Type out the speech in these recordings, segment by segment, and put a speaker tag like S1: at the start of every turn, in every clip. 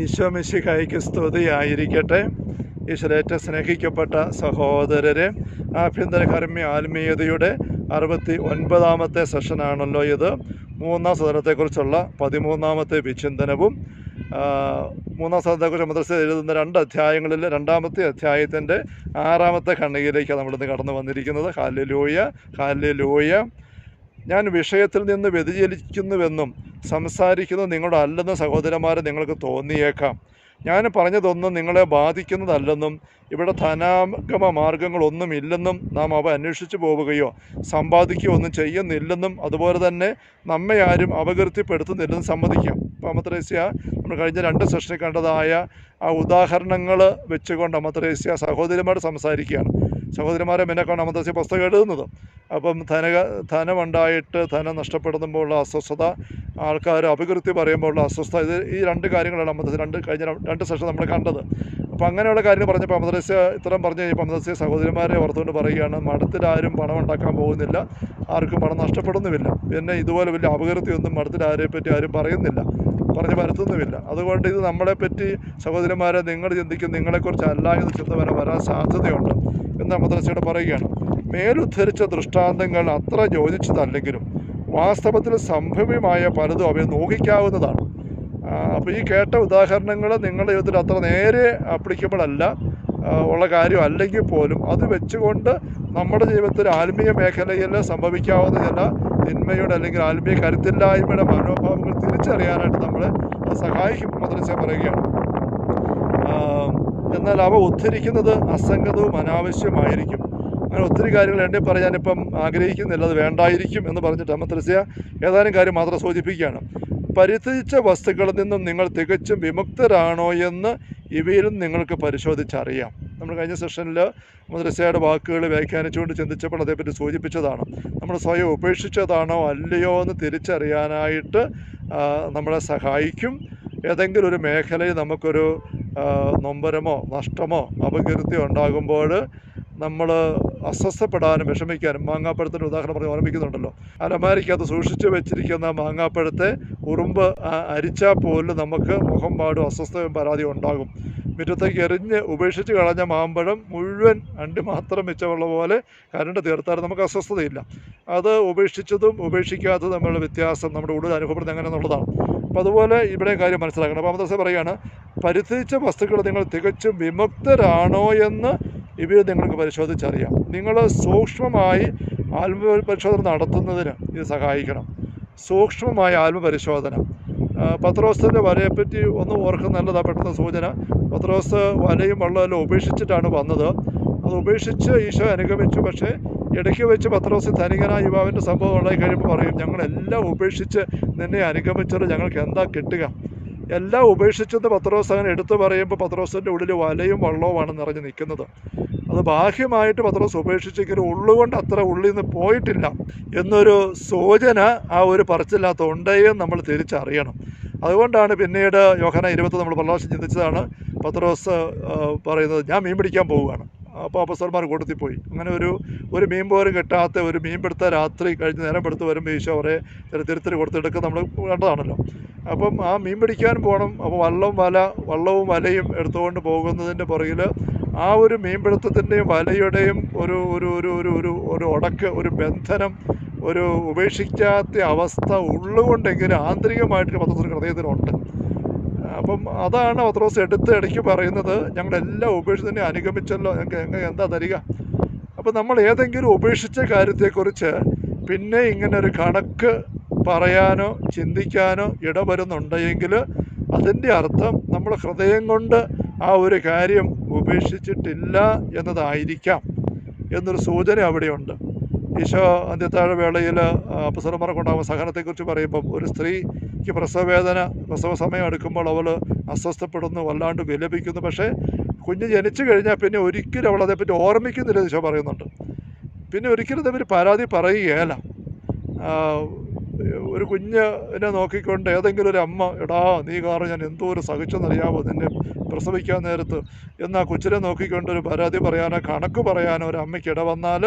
S1: ഈശോ മിശിഹായിക്ക് സ്തുതിയായിരിക്കട്ടെ. ഈശ്വരേറ്റ സ്നേഹിക്കപ്പെട്ട സഹോദരരെ ആഭ്യന്തര കർമ്മി ആത്മീയതയുടെ അറുപത്തി ഒൻപതാമത്തെ സെഷനാണല്ലോ ഇത്. മൂന്നാം സദനത്തെക്കുറിച്ചുള്ള പതിമൂന്നാമത്തെ വിചിന്തനവും മൂന്നാം സദനത്തെക്കുറിച്ച് മദ്രസ എഴുതുന്ന രണ്ട് അധ്യായങ്ങളിൽ രണ്ടാമത്തെ അധ്യായത്തിന്റെ ആറാമത്തെ ഖണ്ഡികയിലേക്കാണ് നമ്മളിന്ന് കടന്നു വന്നിരിക്കുന്നത്. ഹാലലൂയ ഹാലലൂയ ഞാൻ വിഷയത്തിൽ നിന്ന് വ്യതിചലിക്കുന്നുവെന്നും സംസാരിക്കുന്നത് നിങ്ങളുടെ അല്ലെന്ന് സഹോദരന്മാരെ നിങ്ങൾക്ക് തോന്നിയേക്കാം. ഞാൻ പറഞ്ഞതൊന്നും നിങ്ങളെ ബാധിക്കുന്നതല്ലെന്നും ഇവിടെ ധനാഗമ മാർഗങ്ങളൊന്നുമില്ലെന്നും നാം അവ അന്വേഷിച്ചു പോവുകയോ സമ്പാദിക്കുകയോ ഒന്നും ചെയ്യുന്നില്ലെന്നും അതുപോലെ തന്നെ നമ്മെ ആരും അപകീർത്തിപ്പെടുത്തുന്നില്ലെന്നും സമ്മതിക്കാം. അപ്പോൾ അമത്രേസ്യ നമ്മൾ കഴിഞ്ഞ രണ്ട് സെഷനിൽ കണ്ടതായ ആ ഉദാഹരണങ്ങൾ വെച്ചുകൊണ്ട് അമത്രേസ്യ സഹോദരിമാർ സംസാരിക്കുകയാണ്. സഹോദരിമാരെ മെനക്കാണ് അമത്രേസ്യ പുസ്തകം എഴുതുന്നത്. അപ്പം ധന ധനമുണ്ടായിട്ട് ധനം നഷ്ടപ്പെടുമ്പോഴുള്ള അസ്വസ്ഥത ആൾക്കാർ അപകീർത്തി പറയുമ്പോഴുള്ള അസ്വസ്ഥത ഇത് ഈ രണ്ട് കാര്യങ്ങളാണ് അമദ്രസ്യ രണ്ട് കഴിഞ്ഞ രണ്ട് സെഷൻ നമ്മൾ കണ്ടത്. അപ്പോൾ അങ്ങനെയുള്ള കാര്യം പറഞ്ഞപ്പോൾ അമന്തസ്യ ഇത്രയും പറഞ്ഞു കഴിഞ്ഞപ്പോൾ അമന്തസ്യ സഹോദരിമാരെ ഓർത്തുകൊണ്ട് പറയുകയാണ് മഠത്തിലാരും പണം ഉണ്ടാക്കാൻ പോകുന്നില്ല ആർക്കും പണം നഷ്ടപ്പെടുന്നുമില്ല. പിന്നെ ഇതുപോലെ വലിയ അപകീർത്തിയൊന്നും മഠത്തിൽ ആരെ പറ്റി ആരും പറയുന്നില്ല പറഞ്ഞ് വരുത്തുന്നുമില്ല. അതുകൊണ്ട് ഇത് നമ്മളെപ്പറ്റി സഹോദരന്മാരെ നിങ്ങൾ ചിന്തിക്കും നിങ്ങളെക്കുറിച്ച് അല്ല എന്ന് ചിന്ത വരെ വരാൻ സാധ്യതയുണ്ട്. എന്ന് മദ്രസയോട് പറയുകയാണ് മേലുദ്ധരിച്ച ദൃഷ്ടാന്തങ്ങൾ അത്ര യോജിച്ചതല്ലെങ്കിലും വാസ്തവത്തിൽ സംഭവ്യമായ പലതും അവയെ നോക്കിക്കാവുന്നതാണ് അപ്പോൾ ഈ കേട്ട ഉദാഹരണങ്ങൾ നിങ്ങളുടെ ജീവിതത്തിൽ അത്ര നേരെ അപ്ലിക്കബിൾ അല്ല ഉള്ള കാര്യം അല്ലെങ്കിൽ പോലും. അത് വെച്ചുകൊണ്ട് നമ്മുടെ ജീവിതത്തിൽ ആത്മീയ മേഖലയിൽ സംഭവിക്കാവുന്ന ചില തിന്മയുടെ അല്ലെങ്കിൽ ആത്മീയ കരുത്തില്ലായ്മയുടെ മനോഭാവങ്ങൾ തിരിച്ചറിയാനായിട്ട് നമ്മളെ സഹായിക്കും മദ്രസ പറയുകയാണ്. എന്നാൽ അവ ഉദ്ധരിക്കുന്നത് അസംഗതവും അനാവശ്യമായിരിക്കും. അങ്ങനെ ഒത്തിരി കാര്യങ്ങൾ എണ്ണി പറയാനിപ്പം ആഗ്രഹിക്കുന്നില്ല. അത് വേണ്ടായിരിക്കും എന്ന് പറഞ്ഞിട്ട് അമ്മത്രസ്യ ഏതാനും കാര്യം മാത്രം സൂചിപ്പിക്കുകയാണ്. പരിത്യജിച്ച വസ്തുക്കളിൽ നിന്നും നിങ്ങൾ തികച്ചും വിമുക്തരാണോ എന്ന് ഇവയിലും നിങ്ങൾക്ക് പരിശോധിച്ചറിയാം. നമ്മൾ കഴിഞ്ഞ സെഷനിൽ മദ്രസയുടെ വാക്കുകൾ വ്യാഖ്യാനിച്ചുകൊണ്ട് ചിന്തിച്ചപ്പോൾ അതേപ്പറ്റി സൂചിപ്പിച്ചതാണ്. നമ്മൾ സ്വയം ഉപേക്ഷിച്ചതാണോ അല്ലയോ എന്ന് തിരിച്ചറിയാനായിട്ട് നമ്മളെ സഹായിക്കും. ഏതെങ്കിലും ഒരു മേഖലയിൽ നമുക്കൊരു നൊമ്പരമോ നഷ്ടമോ അപകീർത്തിയോ ഉണ്ടാകുമ്പോൾ നമ്മൾ അസ്വസ്ഥപ്പെടാനും വിഷമിക്കാനും മാങ്ങാപ്പഴത്തിന്റെ ഉദാഹരണം പറഞ്ഞ് ഓർമ്മിക്കുന്നുണ്ടല്ലോ. അലമാരിക്കകത്ത് സൂക്ഷിച്ചു വെച്ചിരിക്കുന്ന മാങ്ങാപ്പഴത്തെ ഉറുമ്പ് അരിച്ചാൽ പോലും നമുക്ക് മുഖം പാടും അസ്വസ്ഥയും പരാതിയും ഉണ്ടാകും. മുറ്റത്തേക്ക് എറിഞ്ഞ് ഉപേക്ഷിച്ച് കളഞ്ഞ മാമ്പഴം മുഴുവൻ അണ്ടി മാത്രം മിച്ചമുള്ള പോലെ കരണ്ട് തീർത്താലും നമുക്ക് അസ്വസ്ഥതയില്ല. അത് ഉപേക്ഷിച്ചതും ഉപേക്ഷിക്കാത്തതും തമ്മിലുള്ള വ്യത്യാസം നമ്മുടെ ഉള്ളിൽ അനുഭവപ്പെടുന്നത് എങ്ങനെ എന്നുള്ളതാണ് അപ്പോൾ അതുപോലെ ഇവിടെ കാര്യം മനസ്സിലാക്കണം. അപ്പോൾ അമദാസ പറയുകയാണ് പരിധിച്ച വസ്തുക്കൾ നിങ്ങൾ തികച്ചും വിമുക്തരാണോ എന്ന് ഇവർ നിങ്ങൾക്ക് പരിശോധിച്ചറിയാം. നിങ്ങൾ സൂക്ഷ്മമായി ആത്മപരിശോധന നടത്തുന്നതിന് ഇത് സഹായിക്കണം. സൂക്ഷ്മമായ ആത്മപരിശോധന. പത്രോസിന്റെ വലയെപ്പറ്റി ഒന്ന് ഓർക്കുന്ന നല്ലതാണ് പെട്ടെന്ന് സൂചന. പത്രോസ് വലയും വെള്ളമെല്ലാം ഉപേക്ഷിച്ചിട്ടാണ് വന്നത്. അത് ഉപേക്ഷിച്ച് ഈശോ അനുഗമിച്ചു. പക്ഷേ ഇടയ്ക്ക് വെച്ച് പത്രോസ് ധനികനായ യുവാവിന്റെ സംഭവം ഉണ്ടായി കഴിയുമ്പോൾ പറയും ഞങ്ങളെല്ലാം ഉപേക്ഷിച്ച് നിന്നെ അനുഗമിച്ചത് ഞങ്ങൾക്ക് എന്താ കിട്ടുക? എല്ലാം ഉപേക്ഷിച്ചെന്ന് പത്രോസ് അങ്ങനെ എടുത്തു പറയുമ്പോൾ പത്രോസിന്റെ ഉള്ളിൽ വലയും വള്ളവുമാണ് നിറഞ്ഞു നിൽക്കുന്നത്. അത് ബാഹ്യമായിട്ട് പത്രോസ് ഉപേക്ഷിച്ചെങ്കിലും ഉള്ളുകൊണ്ട് അത്ര ഉള്ളിൽ നിന്ന് പോയിട്ടില്ല എന്നൊരു സൂചന ആ ഒരു പറച്ചില്ലാത്ത ഉണ്ടെയും നമ്മൾ തിരിച്ചറിയണം. അതുകൊണ്ടാണ് പിന്നീട് യോഹന ഇരുപത്തി നമ്മൾ പ്രളാശം ചിന്തിച്ചതാണ്. പത്രോസ് പറയുന്നത് ഞാൻ മീൻ പിടിക്കാൻ പോവുകയാണ്. അപ്പോൾ അപ്പസ്വന്മാർ കൂട്ടത്തിൽ പോയി അങ്ങനെ ഒരു ഒരു മീൻ പോലും കിട്ടാത്ത ഒരു മീൻ പിടുത്ത രാത്രി കഴിഞ്ഞ് നേരം പെടുത്ത് വരുമ്പോൾ ഈശോ അവരെ ചില തിരുത്തൽ കൊടുത്തെടുക്കുക നമ്മൾ കണ്ടതാണല്ലോ. അപ്പം ആ മീൻ പിടിക്കാൻ പോകണം അപ്പോൾ വള്ളവും വല വള്ളവും വലയും എടുത്തുകൊണ്ട് പോകുന്നതിന്റെ പുറകിൽ ആ ഒരു മീൻപിടുത്തത്തിന്റെയും വലയുടെയും ഒരു ഒരു ഒരു ഒരു ഒരു ഒരു ഉടക്ക് ഒരു ബന്ധനം ഒരു ഉപേക്ഷിക്കാത്ത അവസ്ഥ ഉള്ളുകൊണ്ടെങ്കിലും ആന്തരികമായിട്ട് പത്രത്തിൽ ഹൃദയത്തിലുണ്ട്. അപ്പം അതാണ് പത്രോസ് എടുത്ത് ഇടയ്ക്ക് പറയുന്നത്. ഞങ്ങളെല്ലാം ഉപേക്ഷിച്ച് അനുഗമിച്ചല്ലോ. ഞങ്ങൾക്ക് ഞങ്ങൾക്ക് എന്താ തരിക അപ്പം നമ്മൾ ഏതെങ്കിലും ഉപേക്ഷിച്ച കാര്യത്തെക്കുറിച്ച് പിന്നെ ഇങ്ങനെ ഒരു കണക്ക് പറയാനോ ചിന്തിക്കാനോ ഇടവരുന്നുണ്ടെങ്കിൽ അതിന്റെ അർത്ഥം നമ്മൾ ഹൃദയം കൊണ്ട് ആ ഒരു കാര്യം ഉപേക്ഷിച്ചിട്ടില്ല എന്നതായിരിക്കാം എന്നൊരു സൂചന അവിടെയുണ്ട്. ഈശോ അന്ത്യത്താഴ വേളയിൽ അപ്പസരന്മാരെ കൊണ്ടാകുന്ന സഹനത്തെക്കുറിച്ച് പറയുമ്പം ഒരു സ്ത്രീക്ക് പ്രസവവേദന പ്രസവ സമയം എടുക്കുമ്പോൾ അവൾ അസ്വസ്ഥപ്പെടുന്നു വല്ലാണ്ട് വിലപിക്കുന്നു. പക്ഷേ കുഞ്ഞ് ജനിച്ചു കഴിഞ്ഞാൽ പിന്നെ ഒരിക്കലും അവൾ അതേപ്പറ്റി ഓർമ്മിക്കുന്നില്ല ദിശ പറയുന്നുണ്ട്. പിന്നെ ഒരിക്കലും അതേപ്പറ്റി പരാതി പറയുകയല്ല. ഒരു കുഞ്ഞിനെ നോക്കിക്കൊണ്ട് ഏതെങ്കിലും ഒരു അമ്മ എടാ നീ കാരണം ഞാൻ എന്തോ ഒരു സഹിച്ചെന്നറിയാമോ നിന്നെ പ്രസവിക്കാൻ നേരത്ത്? എന്നാ കൊച്ചിനെ നോക്കിക്കൊണ്ട് ഒരു പരാതി പറയാനോ കണക്ക് പറയാനോ ഒരു അമ്മയ്ക്ക് ഇട വന്നാൽ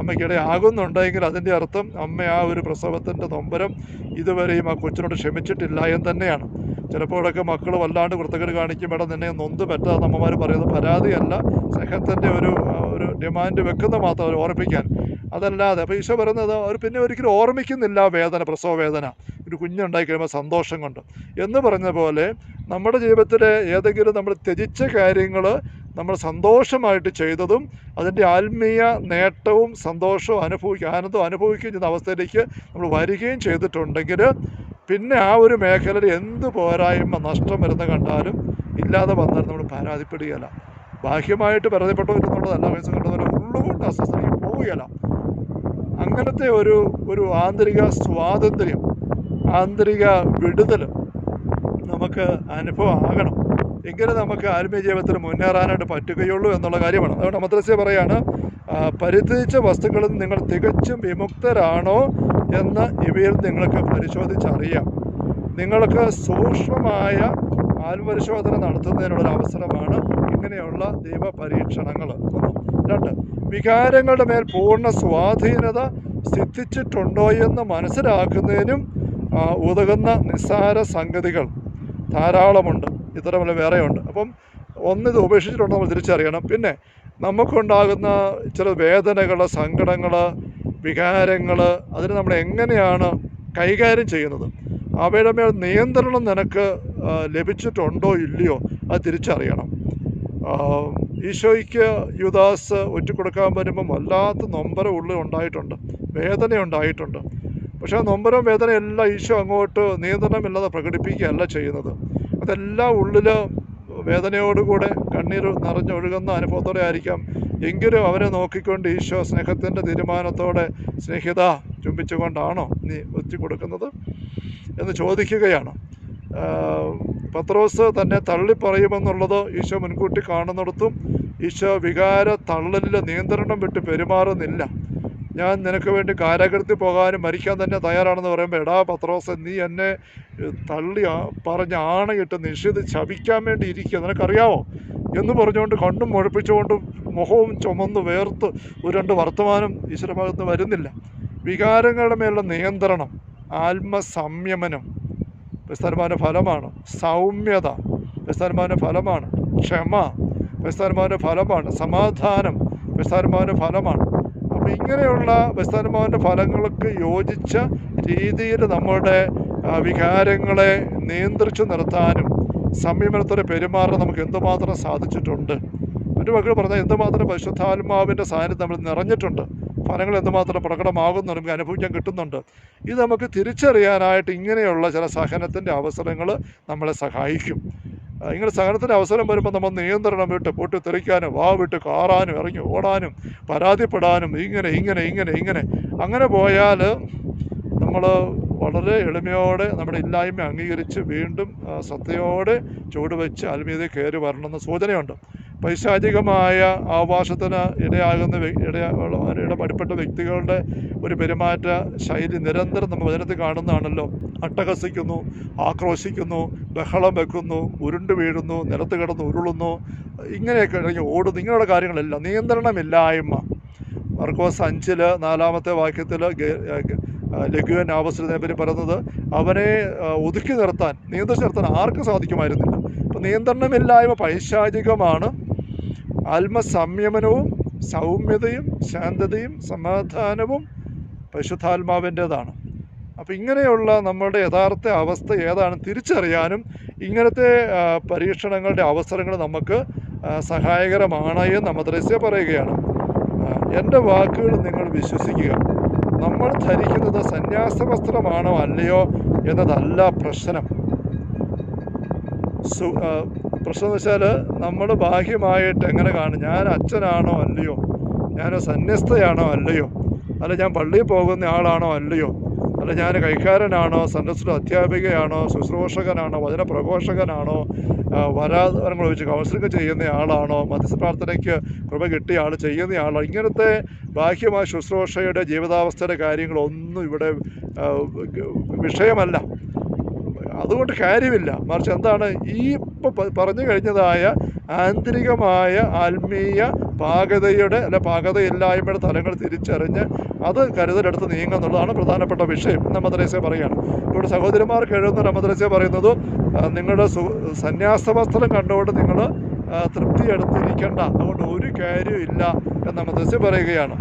S1: അമ്മയ്ക്ക് ആകുന്നുണ്ടെങ്കിൽ അതിന്റെ അർത്ഥം അമ്മ ആ ഒരു പ്രസവത്തിന്റെ നൊമ്പരം ഇതുവരെയും ആ കൊച്ചിനോട് ക്ഷമിച്ചിട്ടില്ല എന്ന് തന്നെയാണ്. ചിലപ്പോഴൊക്കെ മക്കൾ വല്ലാണ്ട് വൃത്തകേട് കാണിക്കുമ്പോൾ നിന്നെ നൊന്ത് പറ്റാതെ അമ്മമാർ പറയുന്നത് പരാതിയല്ല സ്നേഹത്തിന്റെ ഒരു ഒരു ഡിമാൻഡ് വെക്കുന്ന മാത്രം അവർ ഓർമ്മിപ്പിക്കാൻ അതല്ലാതെ അപ്പോൾ ഈശോ പറയുന്നത് അവർ പിന്നെ ഒരിക്കലും ഓർമ്മിക്കുന്നില്ല വേദന പ്രസവ വേദന. ഒരു കുഞ്ഞുണ്ടായി കഴിയുമ്പോൾ സന്തോഷം കൊണ്ട്. എന്ന് പറഞ്ഞ പോലെ നമ്മുടെ ജീവിതത്തിലെ ഏതെങ്കിലും നമ്മൾ ത്യജിച്ച കാര്യങ്ങൾ നമ്മൾ സന്തോഷമായിട്ട് ചെയ്തതും അതിന്റെ ആത്മീയ നേട്ടവും സന്തോഷവും അനുഭവിക്കുക ആനന്ദവും അനുഭവിക്കുകയും ചെയ്യുന്ന അവസ്ഥയിലേക്ക് നമ്മൾ വരികയും ചെയ്തിട്ടുണ്ടെങ്കിൽ പിന്നെ ആ ഒരു മേഖലയിൽ എന്ത് പോരായ്മ നഷ്ടം വരുന്ന കണ്ടാലും ഇല്ലാതെ വന്നാൽ നമ്മൾ പരാതിപ്പെടുകയല്ല. ബാഹ്യമായിട്ട് പരാതിപ്പെട്ടു എന്നുള്ളതല്ല വയസ്സ് കണ്ടതുപോലെ ഉള്ളുകൊണ്ട് അസ്വസ്ഥതയ്ക്ക് പോവുകയില്ല. അങ്ങനത്തെ ഒരു ഒരു ആന്തരിക സ്വാതന്ത്ര്യം ആന്തരിക വിടുതൽ നമുക്ക് അനുഭവമാകണം. എങ്കിലും നമുക്ക് ആത്മീയ ജീവിതത്തിൽ മുന്നേറാനായിട്ട് പറ്റുകയുള്ളൂ എന്നുള്ള കാര്യമാണ്. അതുകൊണ്ട് മദ്രസ്യ പറയാണ് പരിധിച്ച വസ്തുക്കളിൽ നിങ്ങൾ തികച്ചും വിമുക്തരാണോ എന്ന് ഇവയിൽ നിങ്ങൾക്ക് പരിശോധിച്ചറിയാം. നിങ്ങൾക്ക് സൂക്ഷ്മമായ ആത്മപരിശോധന നടത്തുന്നതിനുള്ള അവസരമാണ് ഇങ്ങനെയുള്ള ദൈവപരീക്ഷണങ്ങൾ. രണ്ട് വികാരങ്ങളുടെ മേൽ പൂർണ സ്വാധീനത സിദ്ധിച്ചിട്ടുണ്ടോ എന്ന് മനസ്സിലാക്കുന്നതിനും ഉതകുന്ന നിസ്സാര സംഗതികൾ ധാരാളമുണ്ട്. ഇത്തരമല്ല വേറെയുണ്ട്. അപ്പം ഒന്നിത് ഉപേക്ഷിച്ചിട്ടുണ്ടോ നമ്മൾ തിരിച്ചറിയണം. പിന്നെ നമുക്കുണ്ടാകുന്ന ചില വേദനകൾ സങ്കടങ്ങൾ വികാരങ്ങൾ അതിന് നമ്മൾ എങ്ങനെയാണ് കൈകാര്യം ചെയ്യുന്നത്? അവയുടെ മേൽ നിയന്ത്രണം നിനക്ക് ലഭിച്ചിട്ടുണ്ടോ ഇല്ലയോ അത് തിരിച്ചറിയണം. ഈശോയ്ക്ക് യുദാസ് ഒറ്റിക്കൊടുക്കാൻ വരുമ്പം വല്ലാത്ത നൊമ്പര ഉള്ളിൽ ഉണ്ടായിട്ടുണ്ട് വേദന ഉണ്ടായിട്ടുണ്ട്. പക്ഷേ ആ നൊമ്പരം വേദനയെല്ലാം ഈശോ അങ്ങോട്ട് നിയന്ത്രണമില്ലാതെ പ്രകടിപ്പിക്കുകയല്ല ചെയ്യുന്നത്. അതെല്ലാം ഉള്ളിൽ വേദനയോടുകൂടെ കണ്ണീർ നിറഞ്ഞൊഴുകുന്ന അനുഭവത്തോടെ ആയിരിക്കാം. എങ്കിലും അവരെ നോക്കിക്കൊണ്ട് ഈശോ സ്നേഹത്തിന്റെ തീരുമാനത്തോടെ സ്നേഹിത ചുംബിച്ചുകൊണ്ടാണോ നീ ഒത്തിക്കൊടുക്കുന്നത് എന്ന് ചോദിക്കുകയാണ്. പത്രോസ് തന്നെ തള്ളിപ്പറയുമെന്നുള്ളത് ഈശോ മുൻകൂട്ടി കാണുന്നിടത്തും ഈശോ വികാര തള്ളലിൽ നിയന്ത്രണം വിട്ട് പെരുമാറുന്നില്ല. ഞാൻ നിനക്ക് വേണ്ടി കാരാഗ്രഹത്തിൽ പോകാനും മരിക്കാൻ തന്നെ തയ്യാറാണെന്ന് പറയുമ്പോൾ എടാ പത്രോസ് നീ എന്നെ തള്ളി പറഞ്ഞ ആണയിട്ട് നിഷേധി ശപിക്കാൻ വേണ്ടി ഇരിക്കുക. നിനക്കറിയാവോ? എന്ന് പറഞ്ഞുകൊണ്ട് കണ്ണും മുഴപ്പിച്ചുകൊണ്ട് മുഖവും ചുമന്ന് വേർത്ത് ഒരു രണ്ട് വർത്തമാനം ഈശ്വരഭാഗത്ത് വരുന്നില്ല. വികാരങ്ങളുടെ മേലുള്ള നിയന്ത്രണം ആത്മസംയമനം വിസ്താരമാന ഫലമാണ്. സൗമ്യത വിസ്താരമാന ഫലമാണ്. ക്ഷമ വിസ്താരമാന ഫലമാണ്. സമാധാനം വിസ്താരമാന ഫലമാണ്. അപ്പോൾ ഇങ്ങനെയുള്ള വിസ്താരമാന്റെ ഫലങ്ങൾക്ക് യോജിച്ച രീതിയിൽ നമ്മുടെ വികാരങ്ങളെ നിയന്ത്രിച്ചു നിർത്താനും സംയമനത്തോടെ പെരുമാറാൻ നമുക്ക് എന്തുമാത്രം സാധിച്ചിട്ടുണ്ട്. ഒരു മക്കൾ പറഞ്ഞാൽ എന്തുമാത്രം പരിശുദ്ധാത്മാവിന്റെ സാന്നിധ്യം നമ്മൾ നിറഞ്ഞിട്ടുണ്ട്. ഫലങ്ങൾ എന്തുമാത്രം പ്രകടമാകുന്നു നമുക്ക് അനുഭവിക്കാൻ കിട്ടുന്നുണ്ട്. ഇത് നമുക്ക് തിരിച്ചറിയാനായിട്ട് ഇങ്ങനെയുള്ള ചില സഹനത്തിന്റെ അവസരങ്ങൾ നമ്മളെ സഹായിക്കും. ഇങ്ങനെ സഹനത്തിന്റെ അവസരം വരുമ്പോൾ നമ്മൾ നിയന്ത്രണം വിട്ട് പൊട്ടിത്തെറിക്കാനും വാ വിട്ട് കാറാനും ഇറങ്ങി ഓടാനും പരാതിപ്പെടാനും ഇങ്ങനെ ഇങ്ങനെ ഇങ്ങനെ ഇങ്ങനെ. അങ്ങനെ പോയാൽ നമ്മൾ വളരെ എളിമയോടെ നമ്മുടെ ഇല്ലായ്മ അംഗീകരിച്ച് വീണ്ടും സത്യയോടെ ചുവടുവെച്ച് ആത്മീയതയിൽ കയറി വരണമെന്ന് സൂചനയുണ്ട്. പൈശാചികമായ ആവാസത്തിന് ഇടയാകുന്ന വ്യ- ഇടയാ ഇടപെടപ്പെട്ട വ്യക്തികളുടെ ഒരു പെരുമാറ്റ ശൈലി നിരന്തരം നമ്മൾ വചനത്തിൽ കാണുന്നതാണല്ലോ. അട്ടഹസിക്കുന്നു ആക്രോശിക്കുന്നു ബഹളം വെക്കുന്നു ഉരുണ്ടു വീഴുന്നു നിലത്ത് കിടന്ന് ഉരുളുന്നു ഇങ്ങനെയൊക്കെ ഇറങ്ങി ഓടുന്നു ഇങ്ങനെയുള്ള കാര്യങ്ങളെല്ലാം. നിയന്ത്രണമില്ലായ്മ. മർക്കോസ് അഞ്ചിൽ നാലാമത്തെ വാക്യത്തിൽ ലഘുവൻ ആവസരത്തിനെ പറ്റി പറയുന്നത് അവനെ ഒതുക്കി നിർത്താൻ നിയന്ത്രിച്ച് നിർത്താൻ ആർക്കും സാധിക്കുമായിരുന്നില്ല? അപ്പം നിയന്ത്രണമില്ലായ്മ പൈശാചികമാണ്. ആത്മസംയമനവും സൗമ്യതയും ശാന്തതയും സമാധാനവും പരിശുദ്ധാത്മാവിന്റേതാണ്. അപ്പോൾ ഇങ്ങനെയുള്ള നമ്മളുടെ യഥാർത്ഥ അവസ്ഥ ഏതാണ് തിരിച്ചറിയാനും ഇങ്ങനത്തെ പരീക്ഷണങ്ങളുടെ അവസരങ്ങൾ നമുക്ക് സഹായകരമാണ് എന്ന് മദ്രസ്യ പറയുകയാണ്. എന്റെ വാക്കുകൾ നിങ്ങൾ വിശ്വസിക്കുക. നമ്മൾ ധരിക്കുന്നത് സന്യാസ വസ്ത്രമാണോ അല്ലയോ എന്നതല്ല പ്രശ്നം. പ്രശ്നം എന്ന് വെച്ചാൽ നമ്മൾ ബാഹ്യമായിട്ട് എങ്ങനെ കാണും? ഞാൻ അച്ഛനാണോ അല്ലയോ? ഞാൻ സന്യസ്തയാണോ അല്ലയോ? അല്ല ഞാൻ പള്ളിയിൽ പോകുന്ന ആളാണോ അല്ലയോ? അല്ല ഞാൻ കൈക്കാരനാണോ? സന്യസ്ത അധ്യാപികയാണോ? ശുശ്രൂഷകനാണോ? വചന പ്രഘോഷകനാണോ വരാതരങ്ങൾ വെച്ച് കൗൺസിലിംഗ് ചെയ്യുന്ന ആളാണോ? മധ്യസ്ഥ പ്രാർത്ഥനയ്ക്ക് കൃപ കിട്ടിയ ആൾ ചെയ്യുന്ന ആളോ ഇങ്ങനത്തെ ബാഹ്യമായ ശുശ്രൂഷയുടെ ജീവിതാവസ്ഥയുടെ കാര്യങ്ങളൊന്നും ഇവിടെ വിഷയമല്ല. അതുകൊണ്ട് കാര്യമില്ല. മറിച്ച് എന്താണ് ഈ ഇപ്പോൾ പറഞ്ഞു കഴിഞ്ഞതായ ആന്തരികമായ ആത്മീയ പാകതയുടെ അല്ല പാകതയില്ലായ്മയുടെ തലങ്ങൾ തിരിച്ചറിഞ്ഞ് അത് കരുതലെടുത്ത് നീങ്ങുക എന്നുള്ളതാണ് പ്രധാനപ്പെട്ട വിഷയം എന്ന് മദ്രസ പറയുകയാണ്. ഇവിടെ സഹോദരിമാർക്ക് എഴുതുന്ന മദ്രസ പറയുന്നത് നിങ്ങളുടെ സു സന്യാസ വസ്ത്രം കണ്ടുകൊണ്ട് നിങ്ങൾ തൃപ്തി എടുത്തിരിക്കേണ്ട. അതുകൊണ്ട് ഒരു കാര്യമില്ല എന്ന് മദ്രസ പറയുകയാണ്.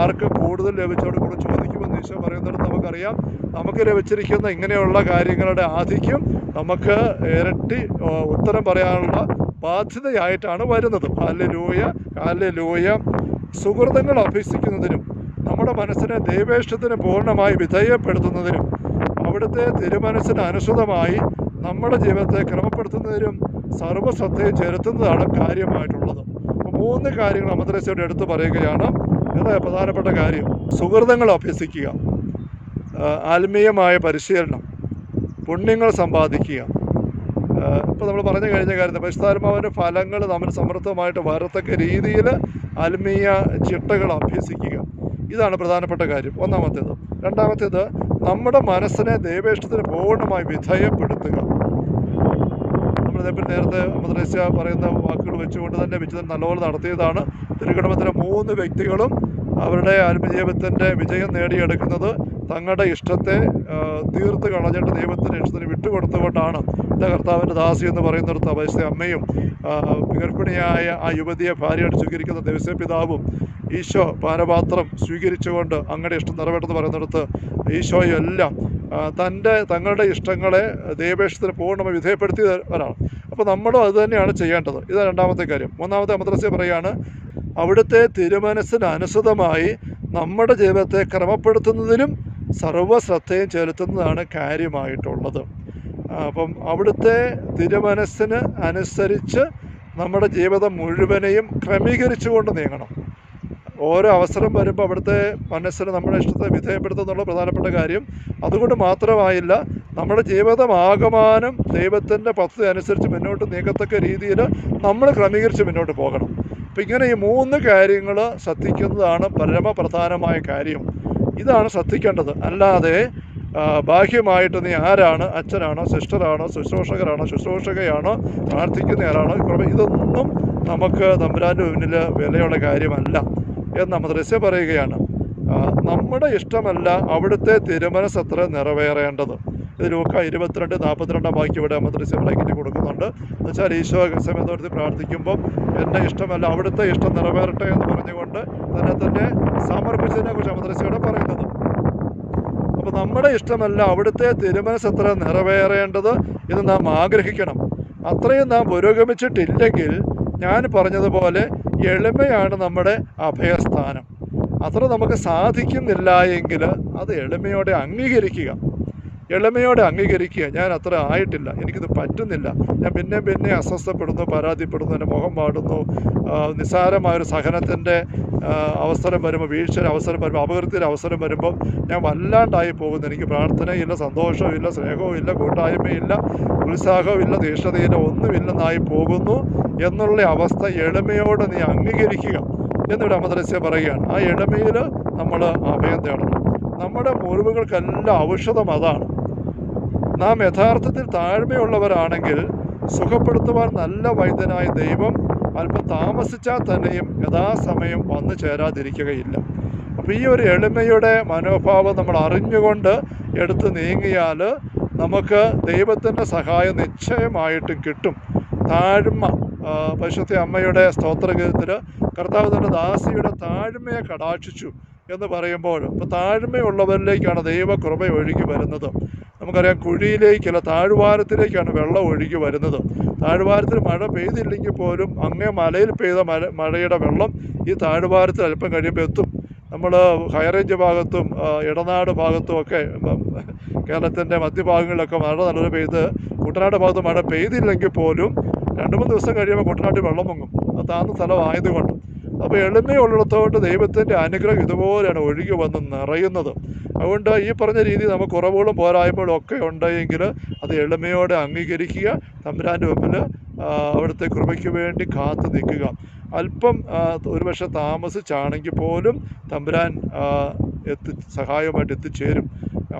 S1: ആർക്ക് കൂടുതൽ ലഭിച്ചോട് കൂടെ ചോദിക്കുമെന്ന് ഈശോ പറയുന്നിടത്ത് നമുക്കറിയാം. നമുക്ക് ലഭിച്ചിരിക്കുന്ന ഇങ്ങനെയുള്ള കാര്യങ്ങളുടെ ആധിക്യം നമുക്ക് ഇരട്ടി ഉത്തരം പറയാനുള്ള ബാധ്യതയായിട്ടാണ് വരുന്നത്. കാലിലെ ലൂയ കാലിലെ ലൂയ സുഹൃതങ്ങൾ അഭ്യസിക്കുന്നതിനും നമ്മുടെ മനസ്സിനെ ദൈവേഷ്ടത്തിന് പൂർണമായി വിധേയപ്പെടുത്തുന്നതിനും അവിടുത്തെ തിരുമനസ്സിന് അനുസൃതമായി നമ്മുടെ ജീവിതത്തെ ക്രമപ്പെടുത്തുന്നതിനും സർവശ്രദ്ധയെ ചെലുത്തുന്നതാണ് കാര്യമായിട്ടുള്ളത്. അപ്പോൾ മൂന്ന് കാര്യങ്ങൾ അമദ്രസയോട് എടുത്തു പറയുകയാണ്. ഇത് പ്രധാനപ്പെട്ട കാര്യം. സുഹൃതങ്ങൾ അഭ്യസിക്കുക. ആത്മീയമായ പരിശീലനം. പുണ്യങ്ങൾ സമ്പാദിക്കുക. ഇപ്പോൾ നമ്മൾ പറഞ്ഞു കഴിഞ്ഞ കാര്യത്തിൽ പരിശുദ്ധാത്മാവിന്റെ ഫലങ്ങൾ നമ്മൾ സമൃദ്ധമായിട്ട് വരത്തക്ക രീതിയിൽ ആത്മീയ ചിട്ടകൾ അഭ്യസിക്കുക. ഇതാണ് പ്രധാനപ്പെട്ട കാര്യം. ഒന്നാമത്തേത്. രണ്ടാമത്തേത് നമ്മുടെ മനസ്സിനെ ദൈവേഷ്ടത്തിന് പൂർണമായി വിധേയപ്പെടുത്തുക. നമ്മൾ നേരത്തെ മദ്രസ പറയുന്ന വാക്കുകൾ വെച്ചുകൊണ്ട് തന്നെ വിചിതം നല്ലപോലെ നടത്തിയതാണ്. തിരുക്കടമത്തിലെ മൂന്ന് വ്യക്തികളും അവരുടെ ആത്മജീവിതത്തിന്റെ വിജയം നേടിയെടുക്കുന്നത് തങ്ങളുടെ ഇഷ്ടത്തെ തീർത്ത് കളഞ്ഞിട്ട് ദൈവത്തിന്റെ ഇഷ്ടത്തിന് വിട്ടുകൊടുത്തുകൊണ്ടാണ് എന്റെ കർത്താവിന്റെ ദാസി എന്ന് പറയുന്നിടത്ത് അപേക്ഷ അമ്മയും ഗർഭിണിയായ ആ യുവതിയെ ഭാര്യയായിട്ട് സ്വീകരിക്കുന്ന ദിവസ്യ പിതാവും ഈശോ പാനപാത്രം സ്വീകരിച്ചുകൊണ്ട് അങ്ങയുടെ ഇഷ്ടം നിറവേറ്റെന്ന് പറയുന്നിടത്ത് ഈശോയും എല്ലാം ആ, തന്റെ തങ്ങളുടെ ഇഷ്ടങ്ങളെ ദൈവേഷത്തിന് പൂർണമായി വിധേയപ്പെടുത്തിയവരാണ്. അപ്പോൾ നമ്മളും അത് തന്നെയാണ് ചെയ്യേണ്ടത്. ഇത് രണ്ടാമത്തെ കാര്യം. മൂന്നാമത്തെ മദ്രസ പറയാണ് അവിടുത്തെ തിരുമനസ്സിന് അനുസൃതമായി നമ്മുടെ ജീവിതത്തെ ക്രമപ്പെടുത്തുന്നതിനും സർവശ്രദ്ധയും ചെലുത്തുന്നതാണ് കാര്യമായിട്ടുള്ളത്. അപ്പം അവിടുത്തെ തിരുമനസ്സിന് അനുസരിച്ച് നമ്മുടെ ജീവിതം മുഴുവനെയും ക്രമീകരിച്ചുകൊണ്ട് നീങ്ങണം. ഓരോ അവസരം വരുമ്പോൾ അവിടുത്തെ മനസ്സിന് നമ്മുടെ ഇഷ്ടത്തെ വിധേയപ്പെടുത്തുന്നുള്ള പ്രധാനപ്പെട്ട കാര്യം. അതുകൊണ്ട് മാത്രമായില്ല നമ്മുടെ ജീവിതമാകമാനം ദൈവത്തിന്റെ പദ്ധതി അനുസരിച്ച് മുന്നോട്ട് നീക്കത്തക്ക രീതിയിൽ നമ്മൾ ക്രമീകരിച്ച് മുന്നോട്ട് പോകണം. അപ്പം ഇങ്ങനെ ഈ മൂന്ന് കാര്യങ്ങൾ ശ്രദ്ധിക്കുന്നതാണ് പരമപ്രധാനമായ കാര്യം. ഇതാണ് ശ്രദ്ധിക്കേണ്ടത്. അല്ലാതെ ബാഹ്യമായിട്ട് നീ ആരാണ്? അച്ഛനാണോ? സിസ്റ്ററാണോ? ശുശ്രൂഷകരാണോ? ശുശ്രൂഷകയാണോ? പ്രാർത്ഥിക്കുന്നയാളാണോ? ഇതൊന്നും നമുക്ക് തമ്പുരാന്റെ മുന്നിൽ വിലയുള്ള കാര്യമല്ല എന്ന് മദ്രസ്യ പറയുകയാണ്. നമ്മുടെ ഇഷ്ടമല്ല അവിടുത്തെ തിരുമനസത്ര നിറവേറേണ്ടത്. ലൂക്ക ഇരുപത്തിരണ്ട് നാൽപ്പത്തിരണ്ടാം വാക്യം ഇവിടെ മദ്രസ ബ്ലാക്കിന് കൊടുക്കുന്നുണ്ട്. എന്നുവെച്ചാൽ ഈശോ സമയത്തോടത്തിൽ പ്രാർത്ഥിക്കുമ്പം എന്റെ ഇഷ്ടമല്ല അവിടുത്തെ ഇഷ്ടം നിറവേറട്ടെ എന്ന് പറഞ്ഞുകൊണ്ട് തന്നെ തന്നെ സമർപ്പിച്ചതിനെ കുറിച്ച് മദ്രസയോടെ പറയുന്നത്. അപ്പോൾ നമ്മുടെ ഇഷ്ടമല്ല അവിടുത്തെ തിരുമനസത്ര നിറവേറേണ്ടത് എന്ന് നാം ആഗ്രഹിക്കണം. അത്രയും നാം പുരോഗമിച്ചിട്ടില്ലെങ്കിൽ ഞാൻ പറഞ്ഞതുപോലെ എളിമയാണ് നമ്മുടെ അഭയസ്ഥാനം. അത്ര നമുക്ക് സാധിക്കുന്നില്ല എങ്കിൽ അത് എളിമയോടെ അംഗീകരിക്കുക. എളിമയോടെ അംഗീകരിക്കുക. ഞാൻ അത്ര ആയിട്ടില്ല. എനിക്കിത് പറ്റുന്നില്ല. ഞാൻ പിന്നെ പിന്നെ അസ്വസ്ഥപ്പെടുന്നു പരാതിപ്പെടുന്നു എന്റെ മുഖം പാടുന്നു നിസ്സാരമായൊരു സഹനത്തിന്റെ അവസരം വരുമ്പോൾ വീഴ്ചയുടെ അവസരം വരുമ്പോൾ അപകൃത്യയുടെ അവസരം വരുമ്പോൾ ഞാൻ വല്ലാണ്ടായി പോകുന്നു. എനിക്ക് പ്രാർത്ഥനയില്ല സന്തോഷവുമില്ല സ്നേഹവുമില്ല കൂട്ടായ്മയില്ല ഉത്സാഹവുമില്ല തീഷ്ണതയില്ല ഒന്നുമില്ലെന്നായി പോകുന്നു എന്നുള്ള അവസ്ഥ എളിമയോടെ നീ അംഗീകരിക്കുക എന്നിവിടെ അമദ്രസ്യ പറയുകയാണ്. ആ എളിമയിൽ നമ്മൾ അഭയം തേടണം. നമ്മുടെ മുറിവുകൾക്കെല്ലാം ഔഷധം അതാണ്. നാം യഥാർത്ഥത്തിൽ താഴ്മയുള്ളവരാണെങ്കിൽ സുഖപ്പെടുത്തുവാൻ നല്ല വൈദ്യനായ ദൈവം അല്പം താമസിച്ചാൽ തന്നെയും യഥാസമയം വന്നു ചേരാതിരിക്കുകയില്ല. അപ്പോൾ ഈ ഒരു എളിമയുടെ മനോഭാവം നമ്മൾ അറിഞ്ഞുകൊണ്ട് എടുത്തു നീങ്ങിയാൽ നമുക്ക് ദൈവത്തിന്റെ സഹായം നിശ്ചയമായിട്ടും കിട്ടും. താഴ്മ പരിശുദ്ധ അമ്മയുടെ സ്തോത്രഗീതത്തിൽ കർത്താവ് തന്റെ ദാസിയുടെ താഴ്മയെ കടാക്ഷിച്ചു എന്ന് പറയുമ്പോൾ ഇപ്പോൾ താഴ്മയുള്ളവരിലേക്കാണ് ദൈവകൃപ ഒഴുകി വരുന്നത്. നമുക്കറിയാം കുഴിയിലേക്കല്ല താഴ്വാരത്തിലേക്കാണ് വെള്ളം ഒഴുകി വരുന്നത്. താഴ്വാരത്തിൽ മഴ പെയ്തില്ലെങ്കിൽ പോലും അങ്ങേ മലയിൽ പെയ്ത മഴ മഴയുടെ വെള്ളം ഈ താഴ്വാരത്തിൽ അല്പം കഴിയുമ്പോൾ എത്തും. നമ്മൾ ഹൈറേഞ്ച് ഭാഗത്തും ഇടനാട് ഭാഗത്തും ഒക്കെ കേരളത്തിന്റെ മധ്യഭാഗങ്ങളിലൊക്കെ മഴ നല്ലൊരു പെയ്ത് കുട്ടനാട് ഭാഗത്ത് മഴ പെയ്തില്ലെങ്കിൽ പോലും രണ്ട് മൂന്ന് ദിവസം കഴിയുമ്പോൾ കുട്ടനാട്ടിൽ വെള്ളം പൊങ്ങും അത് താഴ്ന്ന സ്ഥലമായതുകൊണ്ട്. അപ്പോൾ എളിമയുള്ളിടത്തോട്ട് ദൈവത്തിന്റെ അനുഗ്രഹം ഇതുപോലെയാണ് ഒഴുകി വന്ന് നിറയുന്നത്. അതുകൊണ്ട് ഈ പറഞ്ഞ രീതി നമുക്ക് കുറവുകളും പോരായ്മകളും ഒക്കെ ഉണ്ടെങ്കിൽ അത് എളിമയോടെ അംഗീകരിക്കുക തമ്പുരാന്റെ മുമ്പിൽ അവിടുത്തെ കൃപയ്ക്ക് വേണ്ടി കാത്തു നിൽക്കുക. അല്പം ഒരുപക്ഷെ താമസിച്ചാണെങ്കിൽ പോലും തമ്പുരാൻ എത്തി സഹായമായിട്ട് എത്തിച്ചേരും.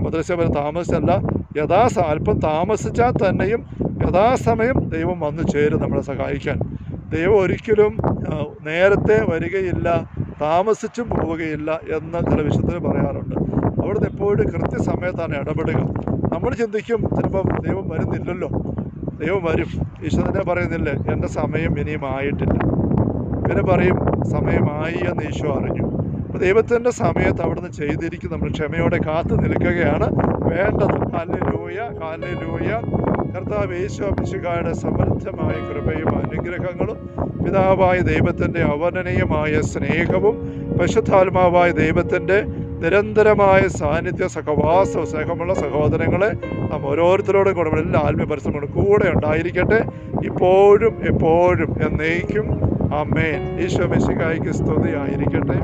S1: മദ്രസ വരെ താമസിച്ചല്ല യഥാസ അല്പം താമസിച്ചാൽ തന്നെയും യഥാസമയം ദൈവം വന്നു ചേരും നമ്മളെ സഹായിക്കാൻ. ദൈവം ഒരിക്കലും നേരത്തെ വരികയില്ല താമസിച്ചും പോവുകയില്ല എന്ന് ചില വിശുദ്ധർ പറയാറുണ്ട്. അവിടുന്ന് എപ്പോഴും കൃത്യസമയത്താണ് ഇടപെടുക. നമ്മൾ ചിന്തിക്കും ചിലപ്പം ദൈവം വരുന്നില്ലല്ലോ. ദൈവം വരും. ഈശോ തന്നെ പറയുന്നില്ലേ എന്റെ സമയം ഇനിയും ആയിട്ടില്ല. പിന്നെ പറയും സമയമായി എന്ന് ഈശോ അറിഞ്ഞു. അപ്പോൾ ദൈവത്തിന്റെ സമയത്ത് അവിടുന്ന് ചെയ്തിരിക്കും നമ്മൾ ക്ഷമയോടെ കാത്തു നിൽക്കുകയാണ് വേണ്ടത്. കാലിലൂയ കാലിലൂയ കർത്താവ് യേശു അഭിഷുകാരുടെ സമർത്ഥമായ കൃപയും അനുഗ്രഹങ്ങളും പിതാവായ ദൈവത്തിന്റെ അവർണനീയമായ സ്നേഹവും പശുദ്ധാത്മാവായ ദൈവത്തിന്റെ നിരന്തരമായ സാന്നിധ്യ സഹവാസ സ്നേഹമുള്ള സഹോദരങ്ങളെ നാം ഓരോരുത്തരോടും കൂടെ എല്ലാ ആത്മീയ പരിശ്രമങ്ങളും കൂടെ ഉണ്ടായിരിക്കട്ടെ. ഇപ്പോഴും എപ്പോഴും എന്നേക്കും. അമ്മേൻ ഈശോ മെസ്സിക്കായ്ക്ക് സ്തുതി ആയിരിക്കട്ടെ